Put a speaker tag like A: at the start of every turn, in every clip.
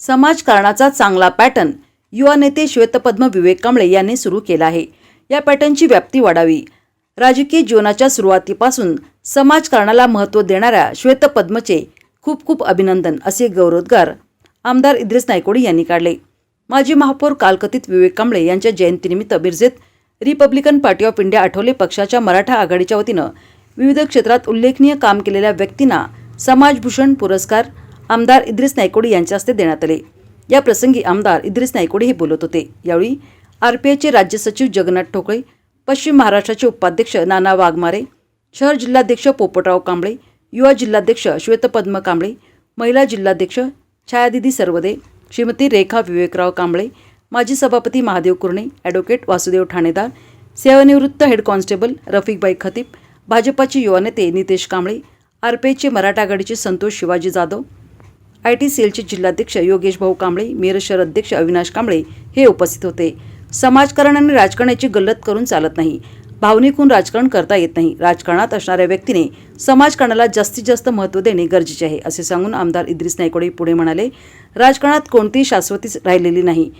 A: समाजकारणाचा चांगला पॅटर्न युवा नेते श्वेतपद्म विवेक कांबळे यांनी सुरू केला आहे. या पॅटर्नची व्याप्ती वाढावी. राजकीय जीवनाच्या सुरुवातीपासून समाजकारणाला महत्त्व देणाऱ्या श्वेतपद्मचे खूप खूप अभिनंदन असे गौरवोद्गार आमदार इद्रिस नायकोडी यांनी काढले. माजी महापौर कालकथित विवेक कांबळे यांच्या जयंतीनिमित्त मिरजेत Republican party of India Athawale पक्षाच्या मराठा आघाडीच्या वतीनं विविध क्षेत्रात उल्लेखनीय काम केलेल्या व्यक्तींना समाजभूषण पुरस्कार आमदार इद्रिस नायकोडी यांच्या हस्ते देण्यात आले. या प्रसंगी आमदार इद्रिस नायकोडी हे बोलत होते. यावेळी आरपीआयचे राज्य सचिव जगन्नाथ ठोकळे पश्चिम महाराष्ट्राचे उपाध्यक्ष नाना वाघमारे शहर जिल्हाध्यक्ष पोपटराव कांबळे युवा जिल्हाध्यक्ष श्वेतपद्म कांबळे महिला जिल्हाध्यक्ष छायादिदी सर्वदे श्रीमती रेखा विवेकराव कांबळे माजी सभापती महादेव कुर्णे ॲडव्होकेट वासुदेव ठाणेदार सेवानिवृत्त हेड कॉन्स्टेबल रफिकबाई खतीब भाजपाचे युवा नेते नितेश कांबळे आरपीआयचे मराठा आघाडीचे संतोष शिवाजी जाधव आय टी सेलचे जिल्हाध्यक्ष योगेश भाऊ कांबळे मेयर शहर अध्यक्ष अविनाश कांबळे हे उपस्थित होते. समाजकारण आणि राजकारणाची गल्लत करून चालत नाही. भावनिक होऊन राजकारण करता येत नाही. राजकारणात असणाऱ्या व्यक्तीने समाजकारणाला जास्तीत जास्त महत्त्व देणे गरजेचे आहे असे सांगून आमदार इद्रिस नायकोडे पुढे म्हणाले राजकारणात कोणतीही शाश्वतीच राहिलेली नाही.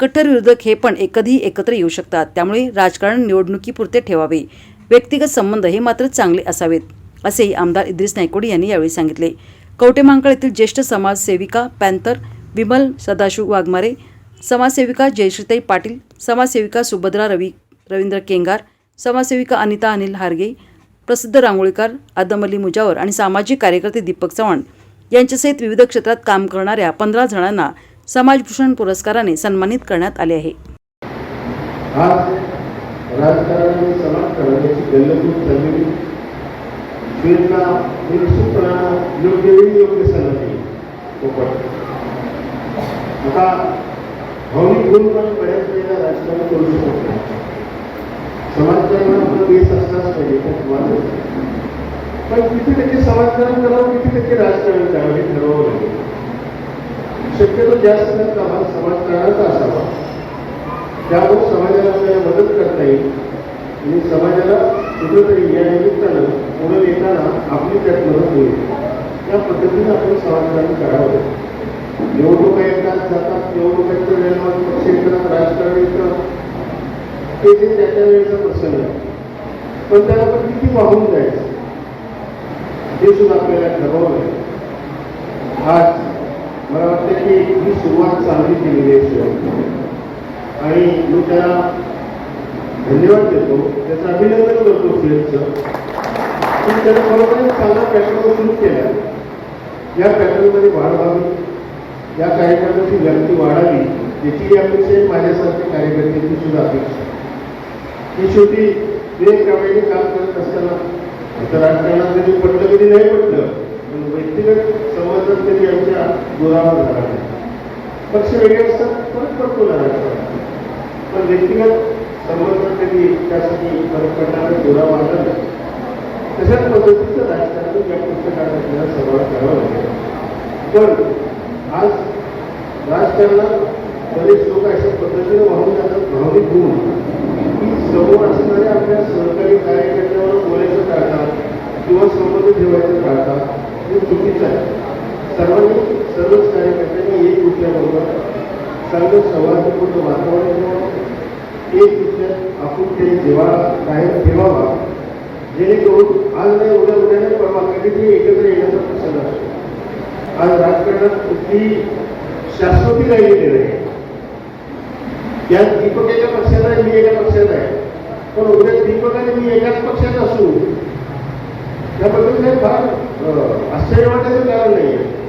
A: कट्टर विरोधक हे पण कधीही एकत्र येऊ शकतात. त्यामुळे राजकारण निवडणुकीपुरते ठेवावे. व्यक्तिगत संबंध हे मात्र चांगले असावेत असेही आमदार इद्रिस नायकोडी यांनी यावेळी सांगितले. कवटेमांकळ येथील ज्येष्ठ समाजसेविका पॅन्थर विमल सदाशिव वाघमारे समाजसेविका जयश्रीताई पाटील समाजसेविका सुभद्रा रवी रवींद्र केंगार समाजसेविका अनिता अनिल हारगे प्रसिद्ध रांगोळीकार आदम अली मुजावर आणि सामाजिक कार्यकर्ते दीपक चव्हाण यांच्यासहित विविध क्षेत्रात काम करणाऱ्या पंधरा जणांना समाजभूषण पुरस्काराने सन्मानित करण्यात आले आहे.
B: आज राजकारण आणि गल्लभूत गल्लतून चाललेली वेदना निश्चितपणा योग्य वेळी योग्य सल्ला पोपट आता भावनिक गुण पण बऱ्याच वेळेला राजकारण करू शकत नाही समाजकारण आपला बेस असलाच पाहिजे त्यात वाद पण किती टक्के समाजकारण करावं किती टक्के राजकारण करावं हे ठरवावं लागेल. शक्यतो जास्त जास्त आम्हाला समाजकारणाचा असावा. त्यामुळे समाजाला आपल्याला मदत करता येईल. आणि समाजाला कुठेतरी या निमित्तानं पुढे येताना आपली त्यात मदत होईल. त्या पद्धतीने आपण समाजकारण करावं. निवडणुका येतात जातात निवडणुकांच्या वेळेला पक्ष येतात राजकारण येतं ते ते त्याच्या वेळेचा प्रसंग आहे. पण त्याला पण किती वाहून जायचं? हे सुद्धा आपल्याला ठरवावं आहे आज मला वाटतं की ही सुरुवात चांगली केलेली आहे शिवाय आणि मी त्याला धन्यवाद देतो. त्याचं अभिनंदन करतो फिल्मचं पण त्याने खरोखर चांगला पॅटर्न सुरू केला या पॅटर्नमध्ये वाढ व्हावी. या कार्यक्रमाची व्याप्ती वाढावी याची अपेक्षा आहे. माझ्यासारख्या कार्यकर्त्यांची सुद्धा अपेक्षा ही शेवटी वेगवेगळे काम करत असताना आता राजकारणात कधी पडलं कधी नाही पडलं पण व्यक्तिगत संबंधात कधी आमच्या जोरावर राहणार पक्ष वेगळे असतात परत पडतो ना पण व्यक्तिगत संवर्धन कधी त्यासाठी फरक पडणारा जोरावर नाही. तशाच पद्धतीचं राजकारण या पुस्तकात आपल्याला सर्वात करावं लागेल पण आज राजकारणात बरेच लोक अशा पद्धतीने वाहून जातात भावनिक होऊन. की समोर असणाऱ्या आपल्या सहकारी कार्यकर्त्यावर बोलायचं टाळतात किंवा संबंध ठेवायचं टाळतात हे चुकीचं आहे. सर्वांनी सर्वच कार्यकर्त्यांनी एक दुसऱ्याबरोबर चांगलं सौहार्दपूर्ण वातावरण एक दुसऱ्यात आपण ते जेव्हा बाहेर ठेवावा जेणेकरून आज नाही उद्या उद्या नाही परवा कधीतरी एकत्र येण्याचा प्रसंग असतो. आज राजकारणात कुठली शाश्वती राहिलेली नाही. या दीपक एका पक्षात आहे मी एका पक्षात आहे. पण उद्या दीपक आणि मी एकाच पक्षात असू त्याबद्दल काही फार आश्चर्य वाटायचं कारण नाही आहे